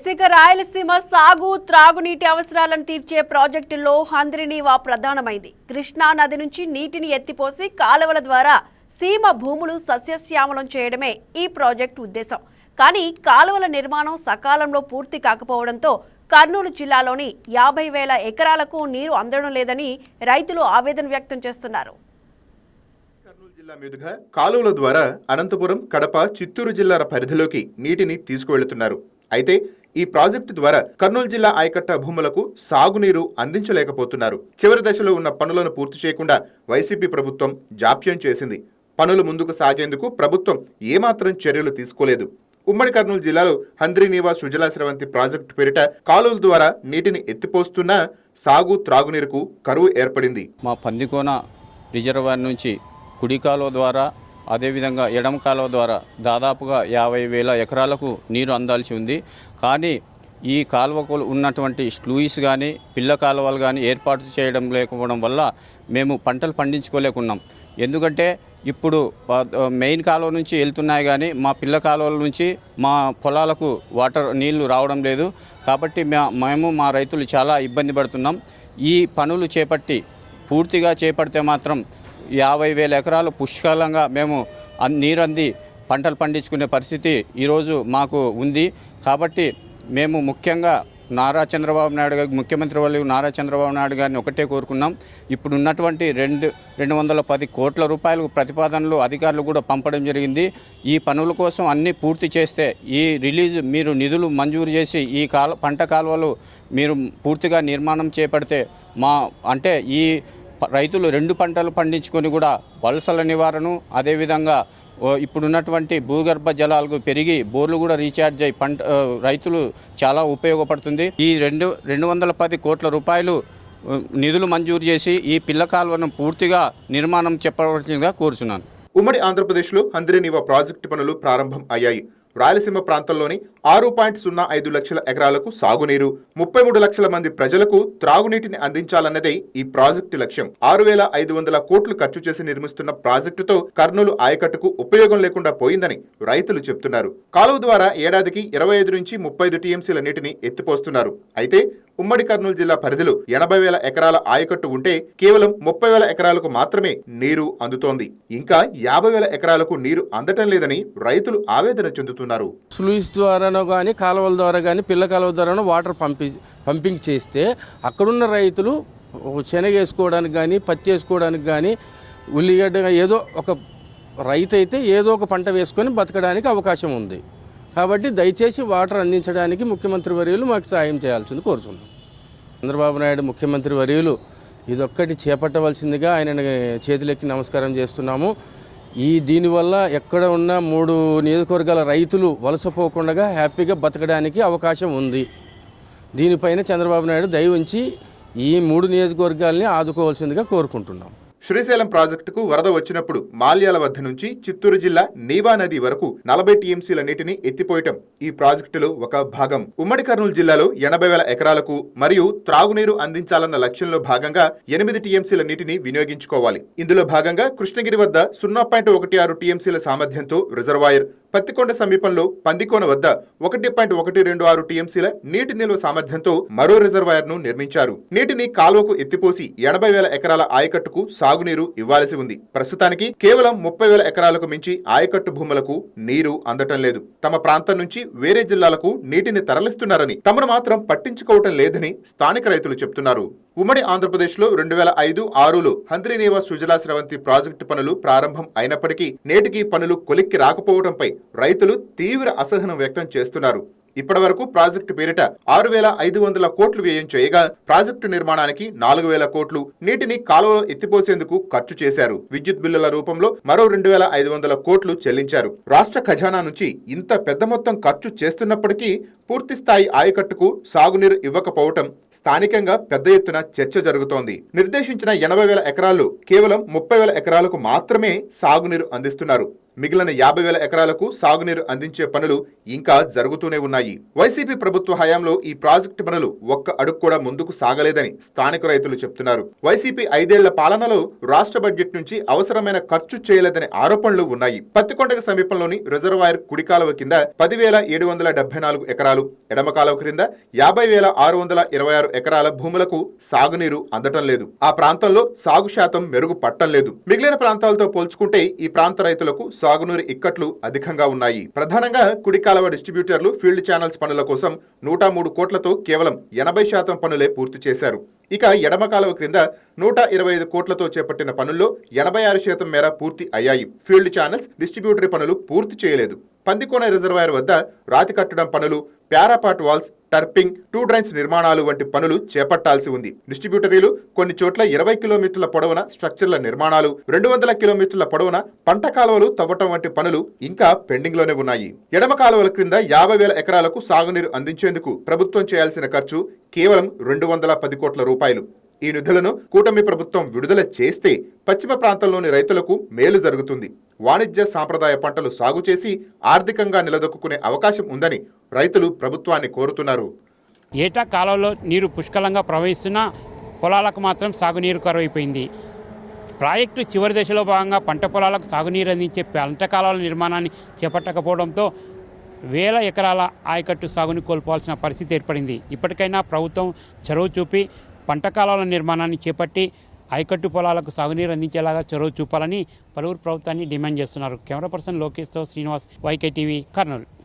ఇసుక రాయలసీమ సాగు త్రాగునీటి అవసరాలను తీర్చే ప్రాజెక్టుల్లో హంద్రినీవా ప్రధానమైంది. కృష్ణా నది నుంచి నీటిని ఎత్తిపోసి కాలువల ద్వారా సీమ భూములు సస్యశ్యామలం చేయడమే ఈ ప్రాజెక్టు ఉద్దేశం. కానీ కాలువల నిర్మాణం సకాలంలో పూర్తి కాకపోవడంతో కర్నూలు జిల్లాలోని యాభై వేల ఎకరాలకు నీరు అందడం లేదని రైతులు ఆవేదన వ్యక్తం చేస్తున్నారు. కర్నూలు జిల్లా మీదుగా కాలువల ద్వారా అనంతపురం కడప చిత్తూరు జిల్లాల పరిధిలోకి నీటిని తీసుకువెళుతున్నారు. అయితే ఈ ప్రాజెక్టు ద్వారా కర్నూలు జిల్లా ఆయకట్ట భూములకు సాగునీరు అందించలేకపోతున్నారు. చివరి దశలో ఉన్న పనులను పూర్తి చేయకుండా వైసీపీ ప్రభుత్వం జాప్యం చేసింది. పనులు ముందుకు సాగేందుకు ప్రభుత్వం ఏమాత్రం చర్యలు తీసుకోలేదు. ఉమ్మడి కర్నూలు జిల్లాలో హంద్రీనీవా సుజలా స్రవంతి ప్రాజెక్టు పేరిట కాలువల ద్వారా నీటిని ఎత్తిపోస్తున్నా సాగు త్రాగునీరుకు కరువు ఏర్పడింది. మా పందికోన రిజర్వాయర్ నుంచి కుడి కాలువ ద్వారా అదేవిధంగా ఎడమ కాలువ ద్వారా దాదాపుగా యాభై వేల ఎకరాలకు నీరు అందాల్సి ఉంది. కానీ ఈ కాలువకు ఉన్నటువంటి స్లూయిస్ కానీ పిల్ల కాలువలు కానీ ఏర్పాటు చేయడం లేకపోవడం వల్ల మేము పంటలు పండించుకోలేకున్నాం. ఎందుకంటే ఇప్పుడు మెయిన్ కాలువ నుంచి వెళ్తున్నాయి కానీ మా పిల్ల కాలువల నుంచి మా పొలాలకు వాటర్ నీళ్ళు రావడం లేదు. కాబట్టి మా- మేము మా రైతులు చాలా ఇబ్బంది పడుతున్నాం. ఈ పనులు చేపట్టి పూర్తిగా చేపడితే మాత్రం యాభై వేల ఎకరాలు పుష్కలంగా మేము నీరంది పంటలు పండించుకునే పరిస్థితి ఈరోజు మాకు ఉంది. కాబట్టి మేము ముఖ్యంగా నారా చంద్రబాబు నాయుడు గారి ముఖ్యమంత్రి వాళ్ళు నారా చంద్రబాబు నాయుడు గారిని ఒకటే కోరుకున్నాం. ఇప్పుడు ఉన్నటువంటి రెండు రెండు వందల పది కోట్ల రూపాయలు ప్రతిపాదనలు అధికారులు కూడా పంపడం జరిగింది. ఈ పనుల కోసం అన్నీ పూర్తి చేస్తే ఈ రిలీజ్ మీరు నిధులు మంజూరు చేసి ఈ కాల పంట కాలువలు మీరు పూర్తిగా నిర్మాణం చేపడితే మా అంటే ఈ రైతులు రెండు పంటలు పండించుకొని కూడా వలసల నివారణ అదేవిధంగా ఇప్పుడున్నటువంటి భూగర్భ జలాలకు పెరిగి బోర్లు కూడా రీఛార్జ్ అయ్యి పంట రైతులు చాలా ఉపయోగపడుతుంది. ఈ రెండు రెండు వందల పది కోట్ల రూపాయలు నిధులు మంజూరు చేసి ఈ పిల్ల కాలువను పూర్తిగా నిర్మాణం చెప్పవలసిందిగా కోరుచున్నాను. ఉమ్మడి ఆంధ్రప్రదేశ్లో హంద్రీనీవా ప్రాజెక్టు పనులు ప్రారంభం అయ్యాయి. రాయలసీమ ప్రాంతంలోని ఆరు పాయింట్ సున్నా ఐదు లక్షల ఎకరాలకు సాగునీరు ముప్పై మూడు లక్షల మంది ప్రజలకు త్రాగునీటిని అందించాలన్నదే ఈ ప్రాజెక్టు లక్ష్యం. ఆరు వేల ఐదు వందల కోట్లు ఖర్చు చేసి నిర్మిస్తున్న ప్రాజెక్టుతో కర్నూలు ఆయకట్టుకు ఉపయోగం లేకుండా పోయిందని రైతులు చెప్తున్నారు. కాలువ ద్వారా ఏడాదికి ఇరవై ఐదు నుంచి ముప్పై ఐదు టీఎంసీల నీటిని ఎత్తిపోస్తున్నారు. అయితే ఉమ్మడి కర్నూలు జిల్లా పరిధిలో ఎనభై వేల ఎకరాల ఆయకట్టు ఉంటే కేవలం ముప్పై వేల ఎకరాలకు మాత్రమే నీరు అందుతోంది. ఇంకా యాభై వేల ఎకరాలకు నీరు అందటం లేదని రైతులు ఆవేదన చెందుతున్నారు. స్లూయిస్ ద్వారానో కానీ కాలువల ద్వారా కానీ పిల్ల కాలువ ద్వారానో వాటర్ పంపి పంపింగ్ చేస్తే అక్కడున్న రైతులు శనగేసుకోవడానికి కానీ పచ్చి వేసుకోవడానికి కానీ ఉల్లిగడ్డ ఏదో ఒక రైతు అయితే ఏదో ఒక పంట వేసుకొని బతకడానికి అవకాశం ఉంది. కాబట్టి దయచేసి వాటర్ అందించడానికి ముఖ్యమంత్రి వర్యులు మాకు సాయం చేయాల్సింది కోరుతున్నాం చంద్రబాబు నాయుడు ముఖ్యమంత్రి వర్యులు ఇదొక్కటి చేపట్టవలసిందిగా ఆయన చేతులెక్కి నమస్కారం చేస్తున్నాము. ఈ దీనివల్ల ఎక్కడ ఉన్న మూడు నియోజకవర్గాల రైతులు వలసపోకుండా హ్యాపీగా బతకడానికి అవకాశం ఉంది. దీనిపైన చంద్రబాబు నాయుడు దయ ఉంచి ఈ మూడు నియోజకవర్గాల్ని ఆదుకోవాల్సిందిగా కోరుకుంటున్నాం. శ్రీశైలం ప్రాజెక్టుకు వరద వచ్చినప్పుడు మాల్యాల వద్ద నుంచి చిత్తూరు జిల్లా నీవా నది వరకు నలభై టీఎంసీల నీటిని ఎత్తిపోయటం ఈ ప్రాజెక్టులో ఒక భాగం. ఉమ్మడి కర్నూలు జిల్లాలో ఎనభై వేల ఎకరాలకు మరియు త్రాగునీరు అందించాలన్న లక్ష్యంలో భాగంగా ఎనిమిది టీఎంసీల నీటిని వినియోగించుకోవాలి. ఇందులో భాగంగా కృష్ణగిరి వద్ద సున్నా పాయింట్ ఒకటి ఆరు టీఎంసీల సామర్థ్యంతో రిజర్వాయర్ పత్తికొండ సమీపంలో పందికోన వద్ద ఒకటి పాయింట్ ఒకటి రెండు ఆరు టీఎంసీల నీటి నిల్వ సామర్థ్యంతో మరో రిజర్వాయర్ను నిర్మించారు. నీటిని కాలువకు ఎత్తిపోసి ఎనభై వేల ఎకరాల ఆయకట్టుకు సాగునీరు ఇవ్వాల్సి ఉంది. ప్రస్తుతానికి కేవలం ముప్పై వేల ఎకరాలకు మించి ఆయకట్టు భూములకు నీరు అందటం లేదు. తమ ప్రాంతం నుంచి వేరే జిల్లాలకు నీటిని తరలిస్తున్నారని తమను మాత్రం పట్టించుకోవటం లేదని స్థానిక రైతులు చెప్తున్నారు. ఉమ్మడి ఆంధ్రప్రదేశ్లో రెండు వేల ఐదు ఆరులో హంద్రీనేవా సుజలా స్రవంతి ప్రాజెక్టు పనులు ప్రారంభం అయినప్పటికీ నేటికీ పనులు కొలిక్కి రాకపోవడంపై రైతులు తీవ్ర అసహనం వ్యక్తం చేస్తున్నారు. ఇప్పటివరకు ప్రాజెక్టు పేరిట ఆరు వేల ఐదు వందల కోట్లు వ్యయం చేయగా ప్రాజెక్టు నిర్మాణానికి నాలుగు వేల కోట్లు నీటిని కాలువలో ఎత్తిపోసేందుకు ఖర్చు చేశారు. విద్యుత్ బిల్లుల రూపంలో మరో రెండు వేల ఐదు వందల కోట్లు చెల్లించారు. రాష్ట్ర ఖజానా నుంచి ఇంత పెద్ద మొత్తం ఖర్చు చేస్తున్నప్పటికీ పూర్తిస్థాయి ఆయకట్టుకు సాగునీరు ఇవ్వకపోవటం స్థానికంగా పెద్ద ఎత్తున చర్చ జరుగుతోంది. నిర్దేశించిన ఎనభై వేల ఎకరాలు కేవలం ముప్పై వేల ఎకరాలకు మాత్రమే సాగునీరు అందిస్తున్నారు. మిగిలిన యాభై వేల ఎకరాలకు సాగునీరు అందించే పనులు ఇంకా జరుగుతూనే ఉన్నాయి. వైసీపీ ప్రభుత్వ హయాంలో ఈ ప్రాజెక్టు పనులు ఒక్క అడుగు కూడా ముందుకు సాగలేదని స్థానిక రైతులు చెప్తున్నారు. వైసీపీ ఐదేళ్ళ పాలనలో రాష్ట్ర బడ్జెట్ నుంచి అవసరమైన ఖర్చు చేయలేదనే ఆరోపణలు ఉన్నాయి. పత్తికొండకు సమీపంలోని రిజర్వాయర్ కుడికాలువ కింద పదివేల ఏడు వందల డెబ్బై నాలుగు ఎకరాలు ఎడమ కాలువ క్రింద యాభై వేల ఆరు వందల ఇరవై ఆరు ఎకరాల భూములకు సాగునీరు అందటం లేదు. ఆ ప్రాంతంలో సాగు శాతం మెరుగు పట్టం లేదు. మిగిలిన ప్రాంతాలతో పోల్చుకుంటే ఈ ప్రాంత రైతులకు సాగునీరు ఇక్కట్లు అధికంగా ఉన్నాయి. ప్రధానంగా కుడి కాలువ డిస్ట్రిబ్యూటర్లు ఫీల్డ్ ఛానల్స్ పనుల కోసం నూట మూడు కోట్లతో కేవలం ఎనభై శాతం పనులే పూర్తి చేశారు. ఇక ఎడమ కాలువ క్రింద నూట ఇరవై ఐదు కోట్లతో చేపట్టిన పనుల్లో ఎనభై ఆరు శాతం మేర పూర్తి అయ్యాయి. ఫీల్డ్ ఛానల్స్ డిస్ట్రిబ్యూటరీ పనులు పూర్తి చేయలేదు. పందికోన రిజర్వాయర్ వద్ద రాతి కట్టడం పనులు parapet walls turfing to drains నిర్మాణాలు వంటి పనులు చేపట్టాల్సి ఉంది. డిస్ట్రిబ్యూటరీలు కొన్ని చోట్ల ఇరవై కిలోమీటర్ల పొడవున స్ట్రక్చర్ల నిర్మాణాలు రెండు వందల కిలోమీటర్ల పొడవున పంట కాలువలు తవ్వటం వంటి పనులు ఇంకా పెండింగ్లోనే ఉన్నాయి. ఎడమ కాలువల క్రింద యాభై వేల ఎకరాలకు సాగునీరు అందించేందుకు ప్రభుత్వం చేయాల్సిన ఖర్చు కేవలం రెండు వందల పది కోట్ల రూపాయలు. ఈ నిధులను కూటమి ప్రభుత్వం విడుదల చేస్తే పశ్చిమ ప్రాంతంలోని రైతులకు మేలు జరుగుతుంది. వాణిజ్య సాంప్రదాయ పంటలు సాగు చేసి ఆర్థికంగా నిలదొక్కునే అవకాశం ఉందని రైతులు ప్రభుత్వాన్ని కోరుతున్నారు. ఏటా కాలంలో నీరు పుష్కలంగా ప్రవహిస్తున్నా పొలాలకు మాత్రం సాగునీరు కరువైపోయింది. ప్రాజెక్టు చివరి దశలో భాగంగా పంట పొలాలకు సాగునీరు అందించే పంట కాలాల నిర్మాణాన్ని చేపట్టకపోవడంతో వేల ఎకరాల ఆయకట్టు సాగుని కోల్పోవాల్సిన పరిస్థితి ఏర్పడింది. ఇప్పటికైనా ప్రభుత్వం చొరవ చూపి పంట కాలాల నిర్మాణాన్ని చేపట్టి ఆయకట్టు పొలాలకు సాగునీరు అందించేలాగా చొరవ చూపాలని పలువురు ప్రభుత్వాన్ని డిమాండ్ చేస్తున్నారు. కెమెరా పర్సన్ లోకేష్తో శ్రీనివాస్ వైకే టీవీ కర్నూలు.